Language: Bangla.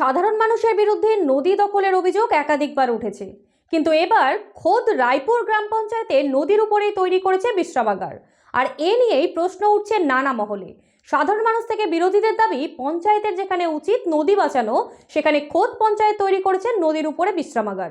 সাধারণ মানুষের বিরুদ্ধে নদী দখলের অভিযোগ একাধিকবার উঠেছে। কিন্তু এবার খোদ রায়পুর গ্রাম পঞ্চায়েতে নদীর উপরেই তৈরি করেছে বিশ্রামাগার। আর এ নিয়েই প্রশ্ন উঠছে নানা মহলে। সাধারণ মানুষ থেকে বিরোধীদের দাবি, পঞ্চায়েতের যেখানে উচিত নদী বাঁচানো, সেখানে খোদ পঞ্চায়েত তৈরি করেছে নদীর উপরে বিশ্রামাগার।